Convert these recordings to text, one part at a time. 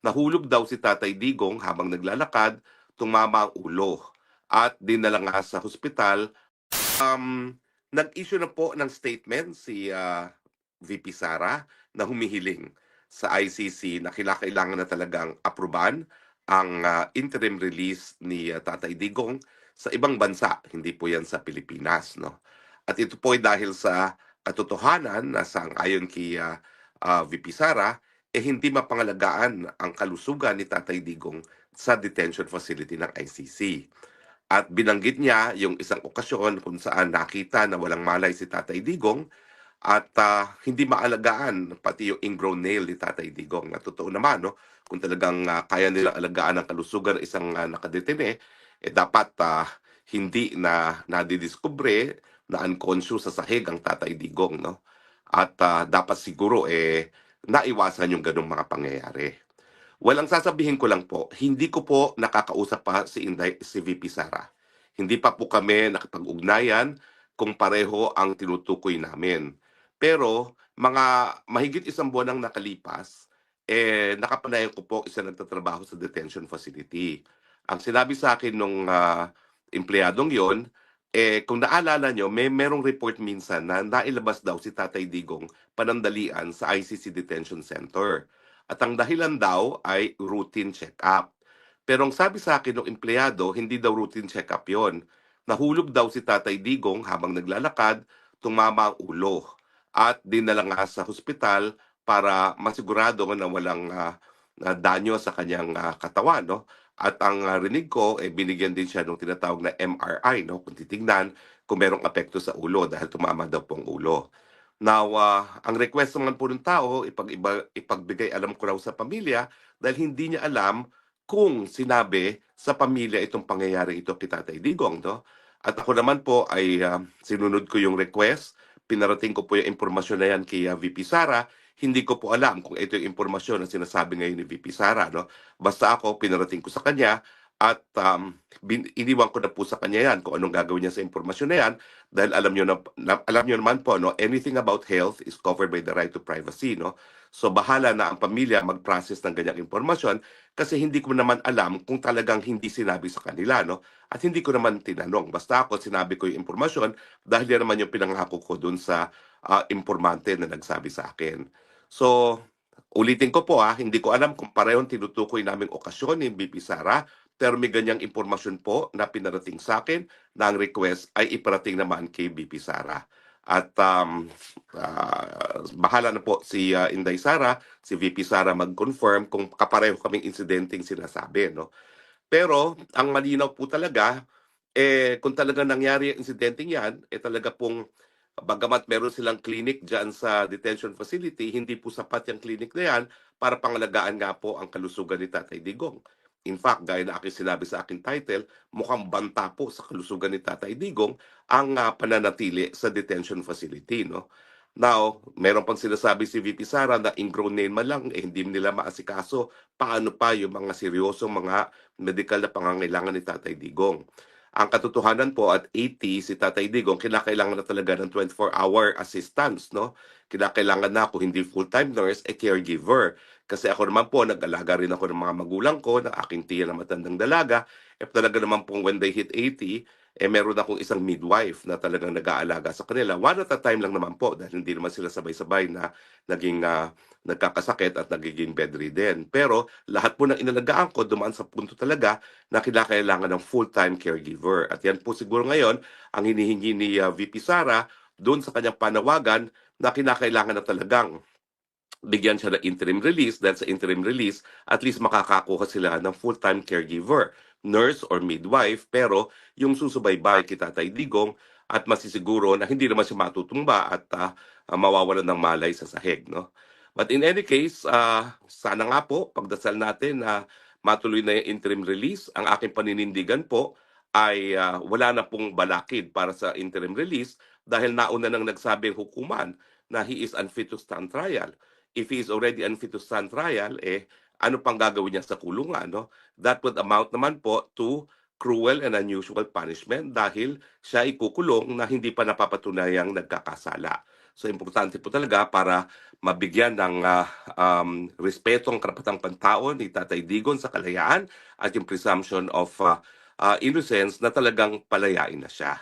Nahulog daw si Tatay Digong habang naglalakad, tumama ang ulo at dinala nga sa hospital. Um, nag-issue na po ng statement si ah, VP Sara na humihiling sa ICC na kinakailangan na talagang aproban ang ah, interim release ni ah, Tatay Digong sa ibang bansa, hindi po yan sa Pilipinas. No? At ito po ay dahil sa katotohanan na sang ayon kay ah, ah, VP Sara, eh hindi mapangalagaan ang kalusugan ni Tatay Digong sa detention facility ng ICC. At binanggit niya yung isang okasyon kung saan nakita na walang malay si Tatay Digong at ah, hindi maalagaan pati yung ingrown nail ni Tatay Digong. Na totoo naman, no? kung talagang ah, kaya nilang alagaan ang kalusugan ng isang uh, nakadetene, eh dapat ah, hindi na nadidiskubre na unconscious sa sahig ang Tatay Digong. No? At ah, dapat siguro eh naiwasan yung ganong mga pangyayari. Walang sasabihin ko lang po, hindi ko po nakakausap pa si Inday, si VP Sara. Hindi pa po kami nakipag-ugnayan kung pareho ang tinutukoy namin. Pero mga mahigit isang buwan ang nakalipas, eh nakapanayan ko po isa nagtatrabaho sa detention facility. Ang sinabi sa akin nung ah, empleyadong yon, eh kung naalala nyo, may merong report minsan na nailabas daw si Tatay Digong panandalian sa ICC Detention Center. At ang dahilan daw ay routine check-up. Pero ang sabi sa akin ng empleyado, hindi daw routine check-up yon. Nahulog daw si Tatay Digong habang naglalakad, tumama ang ulo at dinala nga sa hospital para masigurado na walang na danyo sa kanyang ah, katawan. No? At ang ah, rinig ko, eh, binigyan din siya ng tinatawag na MRI, no? kung titignan kung merong apekto sa ulo dahil tumama daw po ang ulo. Now, ah, ang request naman po ng tao, ipag, ipagbigay alam ko raw sa pamilya dahil hindi niya alam kung sinabi sa pamilya itong pangyayari ito kay Tatay Digong. No? At ako naman po ay ah, sinunod ko yung request, pinarating ko po yung impormasyon na yan kay ah, VP Sara, hindi ko po alam kung ito yung impormasyon na sinasabi ngayon ni VP Sara. No? Basta ako, pinarating ko sa kanya at um, bin, iniwan ko na po sa kanya yan kung anong gagawin niya sa impormasyon na yan dahil alam niyo na, na- alam niyo naman po no anything about health is covered by the right to privacy no so bahala na ang pamilya mag-process ng ganyang impormasyon kasi hindi ko naman alam kung talagang hindi sinabi sa kanila no at hindi ko naman tinanong basta ako sinabi ko yung impormasyon dahil yan naman yung pinangako ko dun sa ah, informante na nagsabi sa akin so ulitin ko po ah hindi ko alam kung parehong tinutukoy naming okasyon ni BP Sara pero may ganyang impormasyon po na pinarating sa akin na ang request ay iparating naman kay BP Sara. At um, ah, bahala na po si ah, Inday Sara, si VP Sara mag-confirm kung kapareho kaming insidenteng sinasabi. No? Pero ang malinaw po talaga, eh, kung talaga nangyari ang insidenteng yan, eh talaga pong bagamat meron silang clinic dyan sa detention facility, hindi po sapat yung clinic na yan para pangalagaan nga po ang kalusugan ni Tatay Digong. In fact, gaya na aking sinabi sa aking title, mukhang banta po sa kalusugan ni Tatay Digong ang ah, pananatili sa detention facility. No? Now, meron pang sinasabi si VP Sara na ingrown name man lang, eh, hindi nila maasikaso paano pa yung mga seryosong mga medical na pangangailangan ni Tatay Digong. Ang katotohanan po at 80 si Tatay Digong, kinakailangan na talaga ng 24-hour assistance. No? Kinakailangan na kung hindi full-time nurse, a caregiver. Kasi ako naman po, nag-alaga rin ako ng mga magulang ko, ng aking tiya na matandang dalaga. If talaga naman po when they hit 80, eh meron akong isang midwife na talagang nag-aalaga sa kanila. One at a time lang naman po dahil hindi naman sila sabay-sabay na naging ah, nagkakasakit at nagiging bedridden. Pero lahat po ng inalagaan ko dumaan sa punto talaga na kinakailangan ng full-time caregiver. At yan po siguro ngayon ang hinihingi ni ah, VP Sara doon sa kanyang panawagan na kinakailangan na talagang bigyan siya ng interim release dahil sa interim release at least makakakuha sila ng full-time caregiver, nurse or midwife pero yung susubaybay kay Tatay Digong at masisiguro na hindi naman siya matutumba at ah, mawawalan ng malay sa sahig. No? But in any case, ah, sana nga po pagdasal natin na matuloy na yung interim release. Ang aking paninindigan po ay ah, wala na pong balakid para sa interim release dahil nauna nang nagsabing hukuman na he is unfit to stand trial if he is already unfit to stand trial, eh, ano pang gagawin niya sa kulungan, no? That would amount naman po to cruel and unusual punishment dahil siya ikukulong na hindi pa napapatunayang nagkakasala. So importante po talaga para mabigyan ng ah, um, respeto ang karapatang pantao ni Tatay Digon sa kalayaan at yung presumption of ah, ah, innocence na talagang palayain na siya.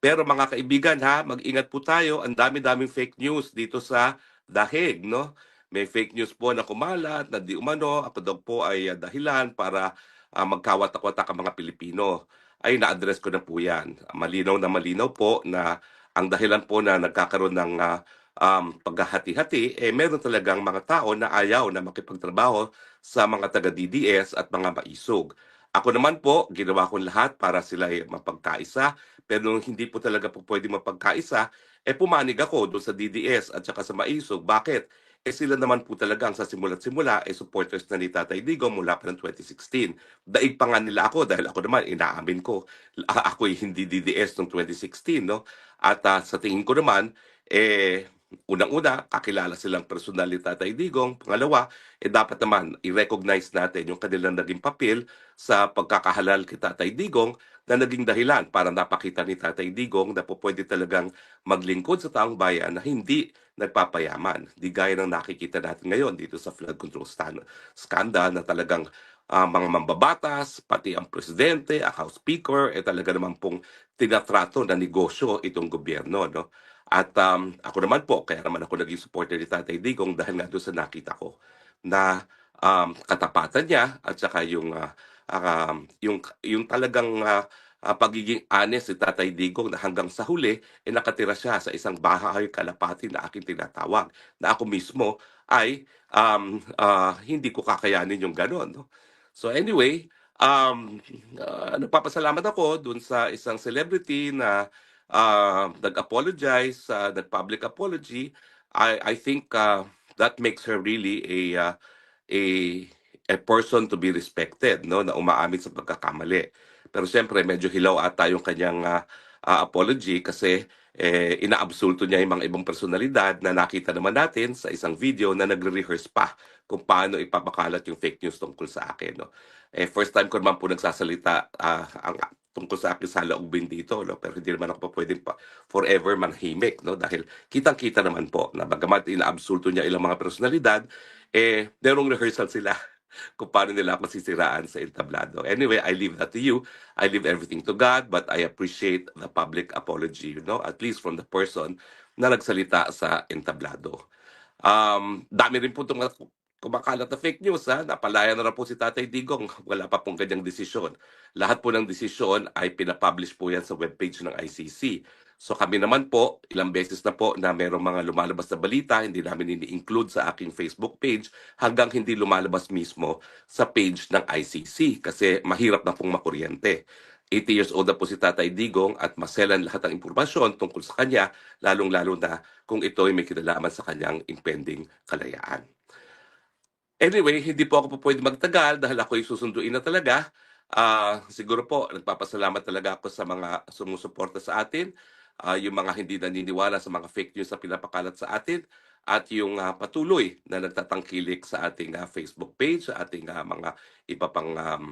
Pero mga kaibigan ha, mag-ingat po tayo. Ang dami-daming fake news dito sa Dahig, no? May fake news po na kumalat na di umano, ako daw po ay ah, dahilan para ah, magkawatak-watak ang mga Pilipino. Ay, na-address ko na po yan. Malinaw na malinaw po na ang dahilan po na nagkakaroon ng ah, um, paghahati-hati, eh meron talagang mga tao na ayaw na makipagtrabaho sa mga taga-DDS at mga maisog. Ako naman po, ginawa ko lahat para sila mapagkaisa, pero hindi po talaga po pwede mapagkaisa, eh pumanig ako doon sa DDS at saka sa maisog. Bakit? Eh sila naman po talagang sa simula't simula, eh supporters na ni Tatay Digo mula pa ng 2016. Daig pa nga nila ako dahil ako naman, inaamin ko, ako'y hindi DDS noong 2016, no? At ah, sa tingin ko naman, eh, unang-una, kakilala silang personal ni Tatay Digong. Pangalawa, eh dapat naman i-recognize natin yung kanilang naging papel sa pagkakahalal kay Tatay Digong na naging dahilan para napakita ni Tatay Digong na po pwede talagang maglingkod sa taong bayan na hindi nagpapayaman. Di gaya ng nakikita natin ngayon dito sa flood control stan- scandal na talagang ah, mga mambabatas, pati ang presidente, ang House Speaker, eh talaga naman pong tinatrato na negosyo itong gobyerno. No? At um, ako naman po, kaya naman ako naging supporter ni Tatay Digong dahil nga doon sa nakita ko na um, katapatan niya at saka yung ah, um, yung yung talagang ah, pagiging honest ni Tatay Digong na hanggang sa huli eh nakatira siya sa isang bahay kalapati na aking tinatawag na ako mismo ay um, ah, hindi ko kakayanin yung ganon. No? So anyway, um, ah, nagpapasalamat ako dun sa isang celebrity na uh, nag-apologize, uh, nag-public apology, I I think uh, that makes her really a uh, a a person to be respected, no, na umaamin sa pagkakamali. Pero siyempre medyo hilaw ata yung kanyang uh, uh, apology kasi eh, inaabsulto niya yung mga ibang personalidad na nakita naman natin sa isang video na nagre-rehearse pa kung paano ipapakalat yung fake news tungkol sa akin. No? Eh, first time ko naman po nagsasalita ah, ang tungkol sa akin sa laubin dito, no? pero hindi naman ako pa pwedeng pa forever manhimik, no? dahil kitang-kita naman po na bagamat inaabsulto niya ilang mga personalidad, eh, merong rehearsal sila kung paano nila ako sisiraan sa entablado. Anyway, I leave that to you. I leave everything to God, but I appreciate the public apology, you know, at least from the person na nagsalita sa entablado. Um, dami rin po itong kumakalat na fake news ha. Napalaya na rin po si Tatay Digong. Wala pa pong kanyang desisyon. Lahat po ng desisyon ay pinapublish po yan sa webpage ng ICC. So kami naman po, ilang beses na po na merong mga lumalabas na balita, hindi namin ini-include sa aking Facebook page hanggang hindi lumalabas mismo sa page ng ICC kasi mahirap na pong makuryente. 80 years old na po si Tatay Digong at maselan lahat ng impormasyon tungkol sa kanya, lalong-lalo na kung ito ay may kinalaman sa kanyang impending kalayaan. Anyway, hindi po ako po pwede magtagal dahil ako ay susunduin na talaga. Ah, siguro po, nagpapasalamat talaga ako sa mga sumusuporta sa atin, ah, yung mga hindi naniniwala sa mga fake news na pinapakalat sa atin, at yung ah, patuloy na nagtatangkilik sa ating ah, Facebook page, sa ating ah, mga iba pang um,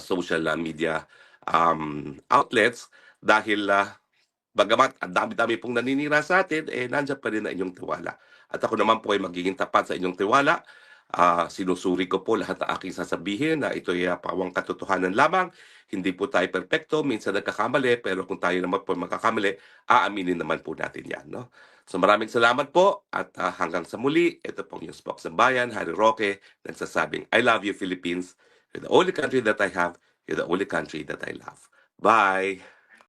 social media um, outlets dahil ah, bagamat ang dami-dami pong naninira sa atin, eh nandiyan pa rin ang inyong tiwala. At ako naman po ay magiging tapat sa inyong tiwala. Ah, sinusuri ko po lahat ng aking sasabihin na ito ay ah, pawang katotohanan lamang. Hindi po tayo perpekto, minsan nagkakamali, pero kung tayo naman po magkakamali, aaminin naman po natin yan. No? So maraming salamat po at ah, hanggang sa muli, ito pong yung Spock sa Bayan, Harry Roque, nagsasabing, I love you Philippines. You're the only country that I have. You're the only country that I love. Bye!